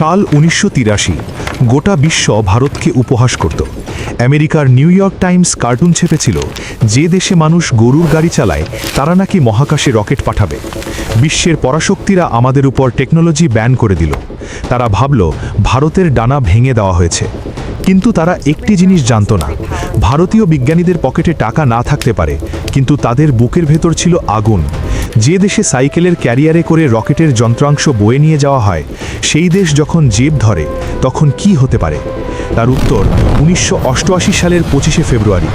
সাল উনিশশো তিরাশি, গোটা বিশ্ব ভারতকে উপহাস করত। আমেরিকার নিউ ইয়র্ক টাইমস কার্টুন ছেপেছিল, যে দেশে মানুষ গরুর গাড়ি চালায়, তারা নাকি মহাকাশে রকেট পাঠাবে। বিশ্বের পরাশক্তিরা আমাদের উপর টেকনোলজি ব্যান করে দিল। তারা ভাবল, ভারতের ডানা ভেঙে দেওয়া হয়েছে। কিন্তু তারা একটি জিনিস জানত না, ভারতীয় বিজ্ঞানীদের পকেটে টাকা না থাকতে পারে, কিন্তু তাদের বুকের ভেতর ছিল আগুন। যে দেশে সাইকেলের ক্যারিয়ারে করে রকেটের যন্ত্রাংশ বয়ে নিয়ে যাওয়া হয়, সেই দেশ যখন জেব ধরে, তখন কি হতে পারে? তার উত্তর, উনিশশো অষ্টআশি সালের পঁচিশে ফেব্রুয়ারি।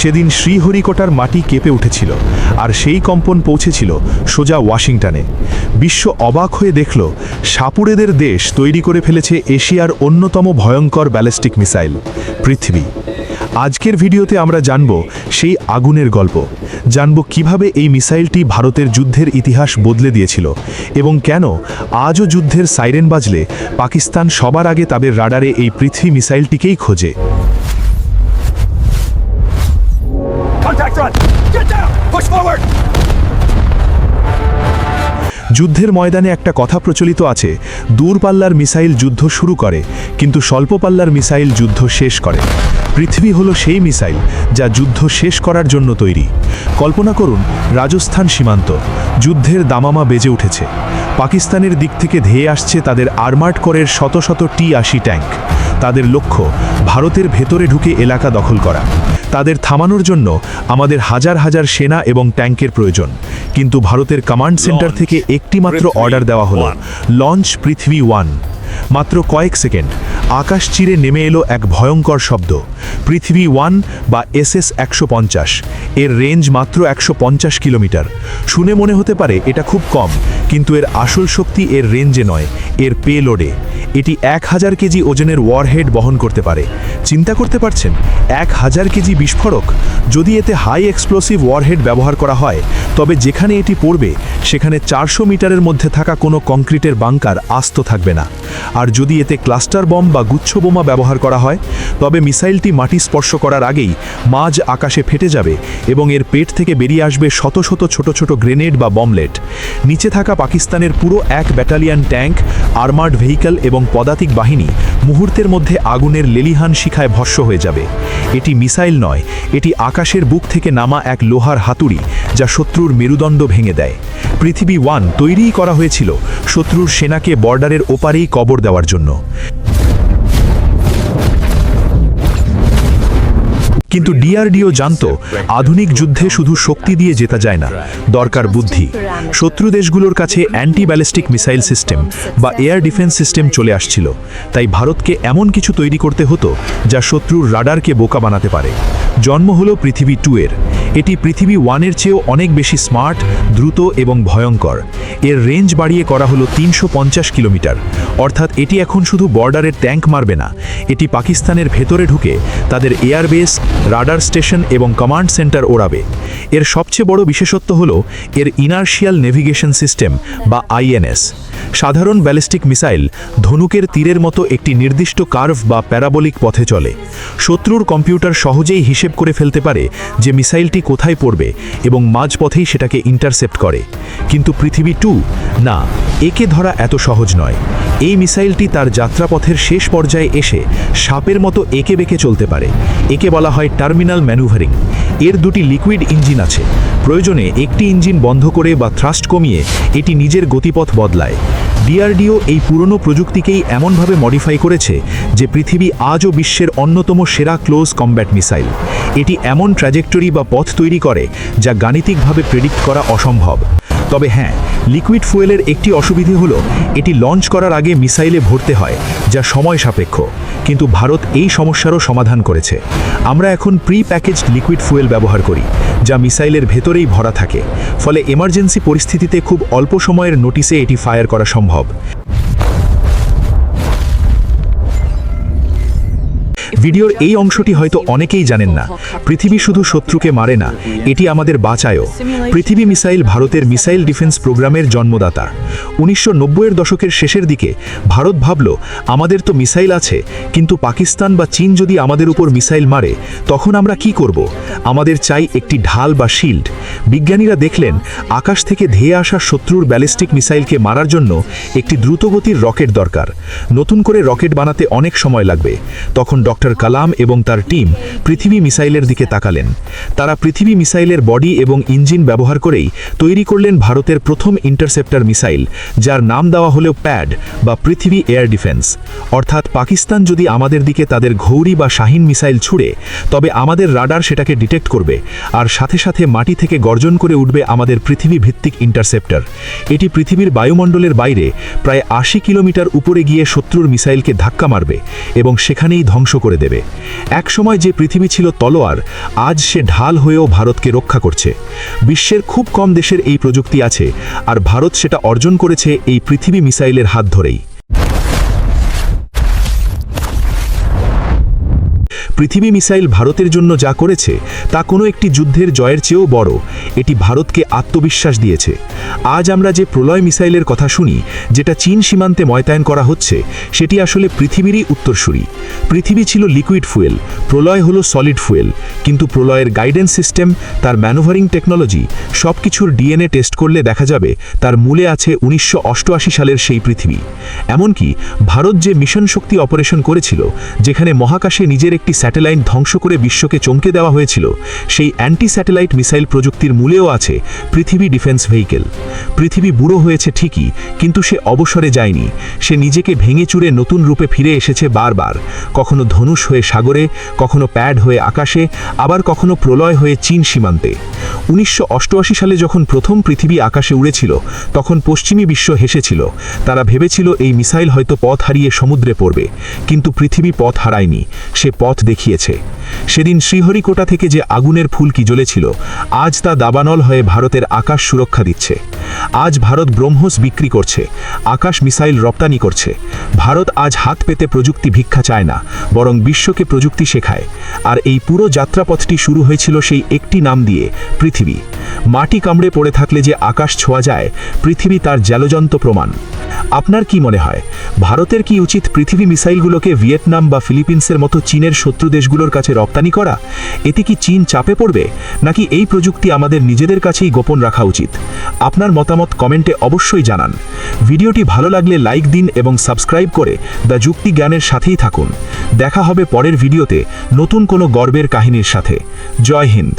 সেদিন শ্রীহরিকোটার মাটি কেঁপে উঠেছিল আর সেই কম্পন পৌঁছেছিল সোজা ওয়াশিংটনে। বিশ্ব অবাক হয়ে দেখল, সাপুড়েদের দেশ তৈরি করে ফেলেছে এশিয়ার অন্যতম ভয়ঙ্কর ব্যালিস্টিক মিসাইল, পৃথিবী। আজকের ভিডিওতে আমরা জানব সেই আগুনের গল্প। জানব কীভাবে এই মিসাইলটি ভারতের যুদ্ধের ইতিহাস বদলে দিয়েছিল এবং কেন আজও যুদ্ধের সাইরেন বাজলে পাকিস্তান সবার আগে তাদের রাডারে এই পৃথিবী মিসাইলটিকেই খোঁজে! যুদ্ধের ময়দানে একটা কথা প্রচলিত আছে দূরপাল্লার মিসাইল যুদ্ধ শুরু করে কিন্তু স্বল্প পাল্লার মিসাইল যুদ্ধ শেষ করে। পৃথিবী হলো সেই মিসাইল যা যুদ্ধ শেষ করার জন্য তৈরি। কল্পনা করুন রাজস্থান সীমান্ত যুদ্ধের দামামা বেজে উঠেছে। পাকিস্তানের দিক থেকে ধেয়ে আসছে তাদের আর্মার্ড করের শত শত টি আশি ট্যাঙ্ক। তাদের লক্ষ্য ভারতের ভেতরে ঢুকে এলাকা দখল করা। তাদের থামানোর জন্য আমাদের হাজার হাজার সেনা এবং ট্যাঙ্কের প্রয়োজন। কিন্তু ভারতের কমান্ড সেন্টার থেকে একটি মাত্র অর্ডার দেওয়া হলো। লঞ্চ পৃথিবী ওয়ান মাত্র কয়েক সেকেন্ড, আকাশ চিরে নেমে এলো এক ভয়ঙ্কর শব্দ। পৃথিবী ওয়ান বা এস এস একশো পঞ্চাশ, এর রেঞ্জ মাত্র একশো পঞ্চাশ কিলোমিটার। শুনে মনে হতে পারে এটা খুব কম, কিন্তু এর আসল শক্তি এর রেঞ্জে নয়, এর পেলোডে। এটি এক হাজার কেজি ওজনের ওয়ারহেড বহন করতে পারে। চিন্তা করতে পারছেন? এক হাজার কেজি বিস্ফোরক? যদি এতে হাই এক্সপ্লোসিভ ওয়ারহেড ব্যবহার করা হয়, তবে যেখানে এটি পড়বে সেখানে চারশো মিটারের মধ্যে থাকা কোনো কংক্রিটের বাংকার আস্ত থাকবে না। আর যদি এতে ক্লাস্টার বম বা গুচ্ছ বোমা ব্যবহার করা হয়, তবে মিসাইলটি মাটি স্পর্শ করার আগেই মাঝ আকাশে ফেটে যাবে এবং এর পেট থেকে বেরিয়ে আসবে শত শত ছোট ছোট গ্রেনেড বা বমলেট। নিচে থাকা পাকিস্তানের পুরো এক ব্যাটালিয়ান ট্যাঙ্ক, আর্মার্ড ভেহিকল এবং পদাতিক বাহিনী মুহূর্তের মধ্যে আগুনের লেলিহান শিখায় ভস্য হয়ে যাবে। এটি মিসাইল নয়, এটি আকাশের বুক থেকে নামা এক লোহার হাতুড়ি যা শত্রুর মেরুদণ্ড ভেঙে দেয়। পৃথিবী ওয়ান তৈরিই করা হয়েছিল। শত্রুর সেনাকে বর্ডারের ওপারেই কবর দেওয়ার জন্য। কিন্তু ডিআরডিও জানত, আধুনিক যুদ্ধে শুধু শক্তি দিয়ে জেতা যায় না। দরকার বুদ্ধি। শত্রু দেশগুলোর কাছে অ্যান্টি ব্যালিস্টিক মিসাইল সিস্টেম বা এয়ার ডিফেন্স সিস্টেম চলে আসছিল। তাই ভারতকে এমন কিছু তৈরি করতে হতো, যা শত্রুর রাডারকে বোকা বানাতে পারে। জন্ম হল পৃথিবী টু এর। এটি পৃথিবী ওয়ানের চেয়েও অনেক বেশি স্মার্ট দ্রুত এবং ভয়ঙ্কর। এর রেঞ্জ বাড়িয়ে করা হলো তিনশো পঞ্চাশ কিলোমিটার। অর্থাৎ এটি এখন শুধু বর্ডারের ট্যাঙ্ক মারবে না, এটি পাকিস্তানের ভেতরে ঢুকে তাদের এয়ারবেস রাডার স্টেশন এবং কমান্ড সেন্টার ওড়াবে। এর সবচেয়ে বড় বিশেষত্ব হল এর ইনার্শিয়াল নেভিগেশন সিস্টেম বা আইএনএস সাধারণ ব্যালিস্টিক মিসাইল ধনুকের তীরের মতো একটি নির্দিষ্ট কার্ভ বা প্যারাবলিক পথে চলে। শত্রুর কম্পিউটার সহজেই হিসেব করে ফেলতে পারে যে মিসাইলটি কোথায় পড়বে এবং মাঝপথেই সেটাকে ইন্টারসেপ্ট করে। কিন্তু পৃথিবী টু না, একে ধরা এত সহজ নয়। এই মিসাইলটি তার যাত্রাপথের শেষ পর্যায়ে এসে সাপের মতো একে বেঁকে চলতে পারে। একে বলা হয় টার্মিনাল ম্যানুভারিং। এর দুটি লিকুইড ইঞ্জিন আছে। প্রয়োজনে একটি ইঞ্জিন বন্ধ করে বা থ্রাস্ট কমিয়ে এটি নিজের গতিপথ বদলায়। ডিআরডিও এই পুরনো প্রযুক্তিকেই এমনভাবে মডিফাই করেছে যে পৃথিবী আজও বিশ্বের অন্যতম সেরা ক্লোজ কম্ব্যাট মিসাইল এটি এমন ট্র্যাজেক্টরি বা পথ তৈরি করে যা গাণিতিকভাবে প্রেডিক্ট করা অসম্ভব। তবে হ্যাঁ লিকুইড ফুয়েলের একটি অসুবিধে হলো, এটি লঞ্চ করার আগে মিসাইলে ভরতে হয়, যা সময় সাপেক্ষ। কিন্তু ভারত এই সমস্যারও সমাধান করেছে। আমরা এখন প্রি প্যাকেজড লিকুইড ফুয়েল ব্যবহার করি। যা মিসাইলের ভেতরেই ভরা থাকে। ফলে এমার্জেন্সি পরিস্থিতিতে খুব অল্প সময়ের নোটিসে এটি ফায়ার করা সম্ভব। ভিডিওর এই অংশটি হয়তো অনেকেই জানেন না। পৃথিবী শুধু শত্রুকে মারে না, এটি আমাদের বাঁচায়ও। পৃথিবী মিসাইল ভারতের মিসাইল ডিফেন্স প্রোগ্রামের জন্মদাতা। উনিশশো নব্বই এর দশকের শেষের দিকে ভারত ভাবল, আমাদের তো মিসাইল আছে, কিন্তু পাকিস্তান বা চীন যদি আমাদের উপর মিসাইল মারে, তখন আমরা কি করব? আমাদের চাই একটি ঢাল বা শিল্ড। বিজ্ঞানীরা দেখলেন, আকাশ থেকে ধেয়ে আসা শত্রুর ব্যালিস্টিক মিসাইলকে মারার জন্য একটি দ্রুতগতির রকেট দরকার। নতুন করে রকেট বানাতে অনেক সময় লাগবে। তখন ডক্টর কালাম এবং তার টিম পৃথিবী মিসাইলের দিকে তাকালেন। তারা পৃথিবী মিসাইলের বডি এবং ইঞ্জিন ব্যবহার করেই তৈরি করলেন ভারতের প্রথম ইন্টারসেপ্টার মিসাইল, যার নাম দেওয়া হলো প্যাড বা পৃথিবী এয়ার ডিফেন্স। অর্থাৎ পাকিস্তান যদি আমাদের দিকে তাদের ঘৌরি বা শাহিন মিসাইল ছুড়ে, তবে আমাদের রাডার সেটাকে ডিটেক্ট করবে আর সাথে সাথে মাটি থেকে গর্জন করে উঠবে আমাদের পৃথিবী ভিত্তিক ইন্টারসেপ্টার। এটি পৃথিবীর বায়ুমণ্ডলের বাইরে প্রায় আশি কিলোমিটার উপরে গিয়ে শত্রুর মিসাইলকে ধাক্কা মারবে এবং সেখানেই ধ্বংস করে দেবে। একসময় যে পৃথিবী ছিল তলোয়ার, আজ সে ঢাল হয়েও ভারতকে রক্ষা করছে। বিশ্বের খুব কম দেশের এই প্রযুক্তি আছে, আর ভারত সেটা অর্জন করেছে এই পৃথিবী মিসাইলের হাত ধরেই। পৃথিবী মিসাইল ভারতের জন্য যা করেছে, তা কোনো একটি যুদ্ধের জয়ের চেয়েও বড়। এটি ভারতকে আত্মবিশ্বাস দিয়েছে। আজ আমরা যে প্রলয় মিসাইলের কথা শুনি, যেটা চীন সীমান্তে ময়তায়ন করা হচ্ছে, সেটি আসলে পৃথিবীরই উত্তরসূরি। পৃথিবী ছিল লিকুইড ফুয়েল, প্রলয় হলো সলিড ফুয়েল, কিন্তু প্রলয়ের গাইডেন্স সিস্টেম, তার ম্যানুভারিং টেকনোলজি সব কিছুর ডিএনএ টেস্ট করলে দেখা যাবে, তার মূলে আছে উনিশশো অষ্টআশি সালের সেই পৃথিবী। এমনকি ভারত যে মিশন শক্তি অপারেশন করেছিল, যেখানে মহাকাশে নিজের একটি ধ্বংস করে বিশ্বকে চমকে দেওয়া হয়েছিল, সেই অ্যান্টি স্যাটেলাইট মিসাইল প্রযুক্তির মূলেও আছে পৃথিবী ডিফেন্স ভেহিকেল। পৃথিবী বুড়ো হয়েছে ঠিকই, কিন্তু সে অবসরে যায়নি। সে নিজেকে ভেঙে চুরে নতুন রূপে ফিরে এসেছে বারবার। কখনো ধনুষ হয়ে সাগরে, কখনো প্যাড হয়ে আকাশে, আবার কখনো প্রলয় হয়ে চীন সীমান্তে। উনিশশো অষ্টআশি সালে যখন প্রথম পৃথিবী আকাশে উড়েছিল, তখন পশ্চিমী বিশ্ব হেসেছিল। তারা ভেবেছিল এই মিসাইল হয়তো পথ হারিয়ে সমুদ্রে পড়বে, কিন্তু পৃথিবী পথ হারায়নি, সে পথ দেখিয়েছে। সেদিন শ্রীহরিকোটা থেকে যে আগুনের ফুলকি জ্বলেছিল, আজ তা দাবানল হয়ে ভারতের আকাশ সুরক্ষা দিচ্ছে। আজ ভারত ব্রহ্মস বিক্রি করছে, আকাশ মিসাইল রপ্তানি করছে। ভারত আজ হাত পেতে প্রযুক্তি ভিক্ষা চায় না, বরং বিশ্বকে প্রযুক্তি শেখায়। আর এই পুরো যাত্রাপথটি শুরু হয়েছিল সেই একটি নাম দিয়ে পৃথিবী। মাটি কামড়ে পড়ে থাকলে যে আকাশ ছোঁয়া যায়, পৃথিবী তার জ্যালজন্ত প্রমাণ। আপনার কি মনে হয়, ভারতের কি উচিত পৃথিবী মিসাইলগুলোকে ভিয়েতনাম বা ফিলিপিন্সের মতো চীনের শত্রু দেশগুলোর কাছে রপ্তানি করা? এতে কি চীন চাপে পড়বে, নাকি এই প্রযুক্তি আমাদের নিজেদের কাছেই গোপন রাখা উচিত? আপনার মতামত কমেন্টে অবশ্যই জানান। ভিডিওটি ভালো লাগলে লাইক দিন এবং সাবস্ক্রাইব করে দ্য যুক্তি জ্ঞানের সাথেই থাকুন। দেখা হবে পরের ভিডিওতে নতুন কোনো গর্বের কাহিনীর সাথে। জয় হিন্দ।